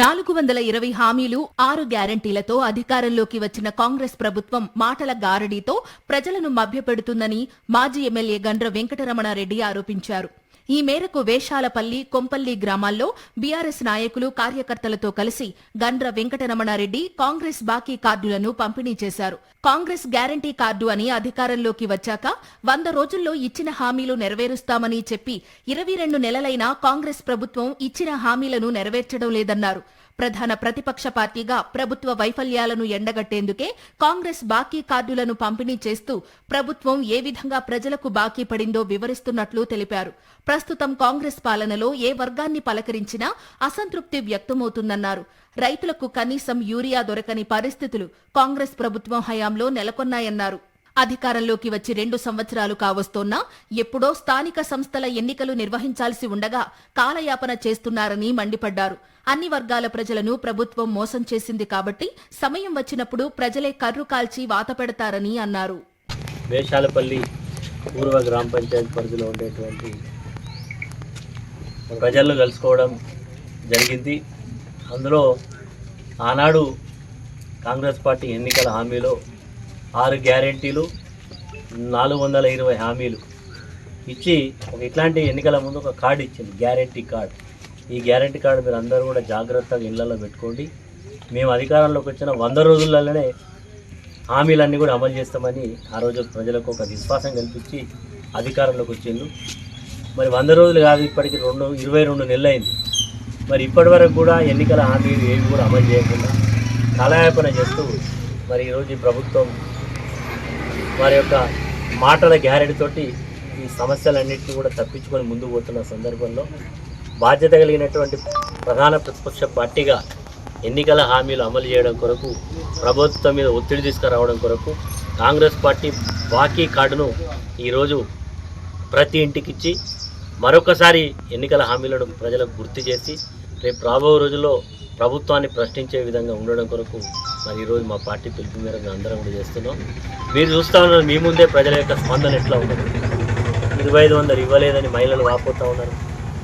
నాలుగు వందల ఇరవై హామీలు ఆరు గ్యారంటీలతో అధికారంలోకి వచ్చిన కాంగ్రెస్ ప్రభుత్వం మాటల గారడీతో ప్రజలను మభ్యపెడుతుందని మాజీ ఎమ్మెల్యే గండ్ర వెంకటరమణారెడ్డి ఆరోపించారు. ఈ మేరకు వేషాలపల్లి కొంపల్లి గ్రామాల్లో బీఆర్ఎస్ నాయకులు కార్యకర్తలతో కలిసి గండ్ర వెంకటరమణారెడ్డి కాంగ్రెస్ బాకీ కార్డులను పంపిణీ చేశారు. కాంగ్రెస్ గ్యారంటీ కార్డు అని అధికారంలోకి వచ్చాక వంద రోజుల్లో ఇచ్చిన హామీలు నెరవేరుస్తామని చెప్పి ఇరవై రెండు నెలలైనా కాంగ్రెస్ ప్రభుత్వం ఇచ్చిన హామీలను నెరవేర్చడం లేదన్నారు. ప్రధాన ప్రతిపక్ష పార్టీగా ప్రభుత్వ వైఫల్యాలను ఎండగట్టేందుకే కాంగ్రెస్ బాకీ కార్డులను పంపిణీ చేస్తూ ప్రభుత్వం ఏ విధంగా ప్రజలకు బాకీ పడిందో వివరిస్తున్నట్లు తెలిపారు. ప్రస్తుతం కాంగ్రెస్ పాలనలో ఏ వర్గాన్ని పలకరించినా అసంతృప్తి వ్యక్తమవుతుందన్నారు. రైతులకు కనీసం యూరియా దొరకని పరిస్థితులు కాంగ్రెస్ ప్రభుత్వం హయాంలో నెలకొన్నాయన్నారు. అధికారంలోకి వచ్చి రెండు సంవత్సరాలు కావస్తోన్నా ఎప్పుడో స్థానిక సంస్థల ఎన్నికలు నిర్వహించాల్సి ఉండగా కాలయాపన చేస్తున్నారని మండిపడ్డారు. అన్ని వర్గాల ప్రజలను ప్రభుత్వం మోసం చేసింది కాబట్టి సమయం వచ్చినప్పుడు ప్రజలే కర్రు కాల్చి వాత పెడతారని అన్నారు. వేషాలపల్లి పూర్వ గ్రామ పంచాయతీ పరిధిలో ఉండేటువంటి ప్రజలను కలుసుకోవడం జరిగింది. అందులో ఆనాడు కాంగ్రెస్ పార్టీ ఎన్నికల హామీలో ఆరు గ్యారెంటీలు నాలుగు వందల ఇరవై హామీలు ఇచ్చి ఒక ఇట్లాంటి ఎన్నికల ముందు ఒక కార్డు ఇచ్చింది గ్యారెంటీ కార్డు. ఈ గ్యారెంటీ కార్డు మీరు అందరూ కూడా జాగ్రత్తగా ఇళ్ళలో పెట్టుకోండి. మేము అధికారంలోకి వచ్చిన వంద రోజులలోనే హామీలన్నీ కూడా అమలు చేస్తామని ఆ రోజు ప్రజలకు ఒక విశ్వాసం కల్పించి అధికారంలోకి వచ్చిండు మరి వంద రోజులు కాదు ఇప్పటికి రెండు ఇరవై రెండు నెలలు అయింది మరి ఇప్పటి వరకు కూడా ఎన్నికల హామీలు ఏవి కూడా అమలు చేయకుండా కాలయాపన చేస్తూ మరి ఈరోజు ఈ ప్రభుత్వం వారి యొక్క మాటల గ్యారెంటీతోటి ఈ సమస్యలన్నింటినీ కూడా తప్పించుకొని ముందుకు పోతున్న సందర్భంలో బాధ్యత కలిగినటువంటి ప్రధాన ప్రతిపక్ష పార్టీగా ఎన్నికల హామీలు అమలు చేయడం కొరకు ప్రభుత్వం మీద ఒత్తిడి తీసుకురావడం కొరకు కాంగ్రెస్ పార్టీ బాకీ కార్డును ఈరోజు ప్రతి ఇంటికి ఇచ్చి మరొకసారి ఎన్నికల హామీలను ప్రజలకు గుర్తు చేసి రేపు రాబో రోజుల్లో ప్రభుత్వాన్ని ప్రశ్నించే విధంగా ఉండడం కొరకు మరి ఈరోజు మా పార్టీ పిలుపు మేరకు అందరం కూడా చేస్తున్నాం. మీరు చూస్తూ ఉన్నారు మీ ముందే ప్రజల యొక్క స్పందన ఎట్లా ఉండదు ఇరవై ఐదు వందలు ఇవ్వలేదని మహిళలు వాపోతూ ఉన్నారు.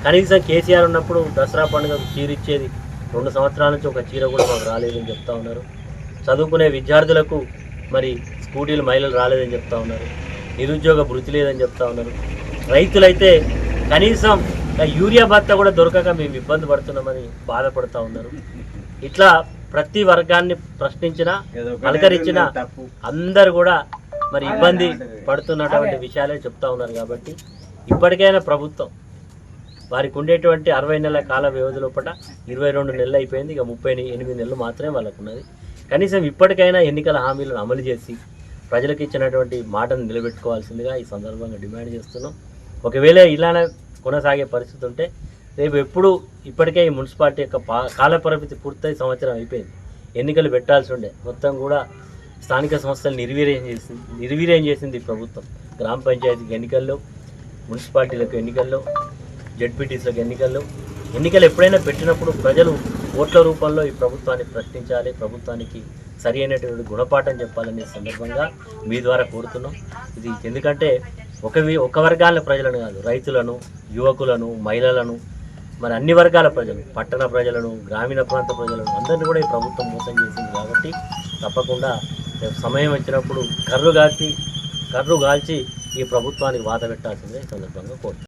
కనీసం కేసీఆర్ ఉన్నప్పుడు దసరా పండుగకు చీర ఇచ్చేది రెండు సంవత్సరాల నుంచి ఒక చీర కూడా మాకు రాలేదని చెప్తా ఉన్నారు. చదువుకునే విద్యార్థులకు మరి స్కూటీలు మహిళలు రాలేదని చెప్తా ఉన్నారు. నిరుద్యోగ భృతి లేదని చెప్తా ఉన్నారు. రైతులైతే కనీసం యూరియా భత్త కూడా దొరకక మేము ఇబ్బంది పడుతున్నామని బాధపడుతూ ఉన్నారు. ఇట్లా ప్రతి వర్గాన్ని ప్రశ్నించిన పలకరించిన అందరు కూడా మరి ఇబ్బంది పడుతున్నటువంటి విషయాలే చెప్తా ఉన్నారు కాబట్టి ఇప్పటికైనా ప్రభుత్వం వారికి ఉండేటువంటి అరవై నెలల కాల వ్యవధి లోపల ఇరవై రెండు నెలలు అయిపోయింది ఇక ముప్పై ఎనిమిది నెలలు మాత్రమే వాళ్ళకు ఉన్నది కనీసం ఇప్పటికైనా ఎన్నికల హామీలను అమలు చేసి ప్రజలకు ఇచ్చినటువంటి మాటను నిలబెట్టుకోవాల్సిందిగా ఈ సందర్భంగా డిమాండ్ చేస్తున్నాం. ఒకవేళ ఇలానే కొనసాగే పరిస్థితి ఉంటే రేపు ఎప్పుడు ఇప్పటికే ఈ మున్సిపాలిటీ యొక్క పా కాలపరిమితి పూర్తయి సంవత్సరం అయిపోయింది. ఎన్నికలు పెట్టాల్సి ఉండే. మొత్తం కూడా స్థానిక సంస్థలు నిర్వీర్యం చేసింది నిర్వీర్యం చేసింది ఈ ప్రభుత్వం. గ్రామ పంచాయతీకి ఎన్నికల్లో మున్సిపాలిటీలకు ఎన్నికల్లో జడ్పీటీసీలకు ఎన్నికల్లో. ఎన్నికలు ఎప్పుడైనా పెట్టినప్పుడు ప్రజలు ఓట్ల రూపంలో ఈ ప్రభుత్వాన్ని ప్రశ్నించాలి ప్రభుత్వానికి సరి అయినటువంటి గుణపాఠం చెప్పాలనే సందర్భంగా మీ ద్వారా కోరుతున్నాం. ఇది ఎందుకంటే ఒక ఒక వర్గాల ప్రజలను కాదు రైతులను యువకులను మహిళలను మరి అన్ని వర్గాల ప్రజలు పట్టణ ప్రజలను గ్రామీణ ప్రాంత ప్రజలను అందరినీ కూడా ఈ ప్రభుత్వం మోసం చేసింది కాబట్టి తప్పకుండా రేపు సమయం వచ్చినప్పుడు కర్రు కాల్చి కర్రు కాల్చి ఈ ప్రభుత్వానికి వాత పెట్టాల్సిందే సందర్భంగా కోరుతున్నాం